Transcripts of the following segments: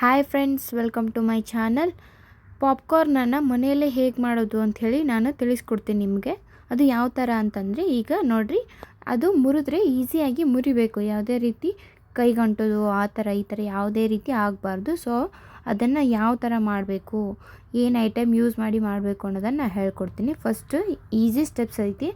Hi friends welcome to my channel ಪಾಪ್ಕಾರ್ನನ್ನು ಮನೆಯಲ್ಲೇ ಹೇಗೆ ಮಾಡೋದು ಅಂಥೇಳಿ ನಾನು ತಿಳಿಸ್ಕೊಡ್ತೀನಿ ನಿಮಗೆ. ಅದು ಯಾವ ಥರ ಅಂತಂದರೆ ಈಗ ನೋಡಿರಿ, ಅದು ಮುರಿದ್ರೆ ಈಸಿಯಾಗಿ ಮುರಿಬೇಕು. ಯಾವುದೇ ರೀತಿ ಕೈಗಂಟೋದು ಆ ಥರ ಈ ಥರ ಯಾವುದೇ ರೀತಿ ಆಗಬಾರ್ದು. ಸೊ ಅದನ್ನು ಯಾವ ಥರ ಮಾಡಬೇಕು, ಏನು ಐಟಮ್ ಯೂಸ್ ಮಾಡಿ ಮಾಡಬೇಕು ಅನ್ನೋದನ್ನು ನಾನು ಹೇಳ್ಕೊಡ್ತೀನಿ. ಫಸ್ಟು ಈಸಿ ಸ್ಟೆಪ್ಸ್ ಐತಿ.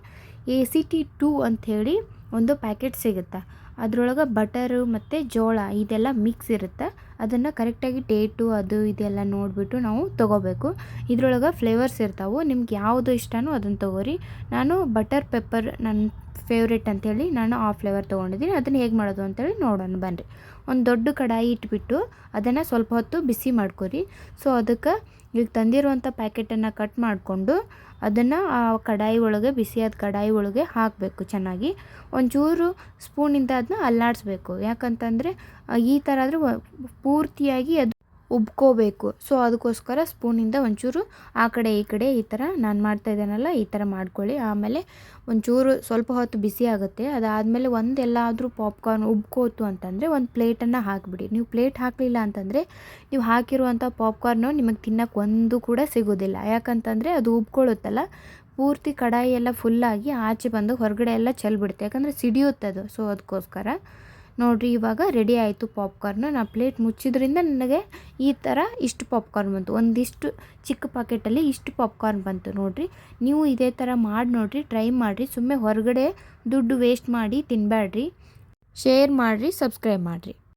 ಎ ಸಿ ಟಿ ಟೂ ಅಂಥೇಳಿ ಒಂದು ಪ್ಯಾಕೆಟ್ ಸಿಗುತ್ತೆ. ಅದರೊಳಗೆ ಬಟರು ಮತ್ತು ಜೋಳ ಇದೆಲ್ಲ ಮಿಕ್ಸ್ ಇರುತ್ತೆ. ಅದನ್ನು ಕರೆಕ್ಟಾಗಿ ಡೇಟು ಅದು ಇದೆಲ್ಲ ನೋಡಿಬಿಟ್ಟು ನಾವು ತೊಗೋಬೇಕು. ಇದರೊಳಗೆ ಫ್ಲೇವರ್ಸ್ ಇರ್ತಾವೆ. ನಿಮ್ಗೆ ಯಾವುದು ಇಷ್ಟನೋ ಅದನ್ನು ತೊಗೋರಿ. ನಾನು ಬಟರ್ ಪೆಪ್ಪರ್ ನನ್ನ ಫೇವ್ರೇಟ್ ಅಂಥೇಳಿ ನಾನು ಆ ಫ್ಲೇವರ್ ತೊಗೊಂಡಿದ್ದೀನಿ. ಅದನ್ನು ಹೇಗೆ ಮಾಡೋದು ಅಂತೇಳಿ ನೋಡೋಣ ಬನ್ನಿರಿ ಒಂದು ದೊಡ್ಡ ಕಡಾಯಿ ಇಟ್ಬಿಟ್ಟು ಅದನ್ನು ಸ್ವಲ್ಪ ಹೊತ್ತು ಬಿಸಿ ಮಾಡ್ಕೊರಿ. ಸೊ ಅದಕ್ಕೆ ಈಗ ತಂದಿರುವಂಥ ಪ್ಯಾಕೆಟನ್ನು ಕಟ್ ಮಾಡಿಕೊಂಡು ಅದನ್ನು ಆ ಕಡಾಯಿ ಒಳಗೆ, ಬಿಸಿಯಾದ ಕಡಾಯಿ ಒಳಗೆ ಹಾಕಬೇಕು ಚೆನ್ನಾಗಿ. ಒಂಚೂರು ಸ್ಪೂನಿಂದ ಅದನ್ನ ಅಲ್ಲಾಡಿಸ್ಬೇಕು. ಯಾಕಂತಂದರೆ ಈ ಥರ ಆದರೆ ಪೂರ್ತಿಯಾಗಿ ಅದು ಉಬ್ಕೋಬೇಕು. ಸೊ ಅದಕ್ಕೋಸ್ಕರ ಸ್ಪೂನಿಂದ ಒಂಚೂರು ಆ ಕಡೆ ಈ ಕಡೆ ಈ ಥರ ನಾನು ಮಾಡ್ತಾ ಇದ್ದೇನಲ್ಲ, ಈ ಥರ ಮಾಡ್ಕೊಳ್ಳಿ. ಆಮೇಲೆ ಒಂಚೂರು ಸ್ವಲ್ಪ ಹೊತ್ತು ಬಿಸಿ ಆಗುತ್ತೆ. ಅದಾದಮೇಲೆ ಒಂದೆಲ್ಲಾದರೂ ಪಾಪ್ಕಾರ್ನ್ ಉಬ್ಕೋತು ಅಂತಂದರೆ ಒಂದು ಪ್ಲೇಟನ್ನು ಹಾಕಿಬಿಡಿ. ನೀವು ಪ್ಲೇಟ್ ಹಾಕಲಿಲ್ಲ ಅಂತಂದರೆ ನೀವು ಹಾಕಿರುವಂಥ ಪಾಪ್ಕಾರ್ನು ನಿಮಗೆ ತಿನ್ನೋಕೆ ಒಂದು ಕೂಡ ಸಿಗೋದಿಲ್ಲ. ಯಾಕಂತಂದರೆ ಅದು ಉಬ್ಕೊಳ್ಳುತ್ತಲ್ಲ, ಪೂರ್ತಿ ಕಡಾಯಿ ಎಲ್ಲ ಫುಲ್ಲಾಗಿ ಆಚೆ ಬಂದು ಹೊರಗಡೆ ಎಲ್ಲ ಚೆಲ್ಬಿಡುತ್ತೆ. ಯಾಕಂದರೆ ಸಿಡಿಯುತ್ತೆ ಅದು. ಸೊ ಅದಕ್ಕೋಸ್ಕರ ನೋಡಿರಿ, ಇವಾಗ ರೆಡಿ ಆಯಿತು ಪಾಪ್ಕಾರ್ನ್ ನಾ ಪ್ಲೇಟ್ ಮುಚ್ಚಿದ್ರಿಂದ ನನಗೆ ಈ ಥರ ಇಷ್ಟು ಪಾಪ್ಕಾರ್ನ್ ಬಂತು. ಒಂದಿಷ್ಟು ಚಿಕ್ಕ ಪಾಕೆಟಲ್ಲಿ ಇಷ್ಟು ಪಾಪ್ಕಾರ್ನ್ ಬಂತು ನೋಡಿರಿ. ನೀವು ಇದೇ ಥರ ಮಾಡಿ ನೋಡಿರಿ ಟ್ರೈ ಮಾಡಿರಿ. ಸುಮ್ಮನೆ ಹೊರಗಡೆ ದುಡ್ಡು ವೇಸ್ಟ್ ಮಾಡಿ ತಿನ್ನಬೇಡ್ರಿ ಶೇರ್ ಮಾಡಿರಿ ಸಬ್ಸ್ಕ್ರೈಬ್ ಮಾಡಿರಿ.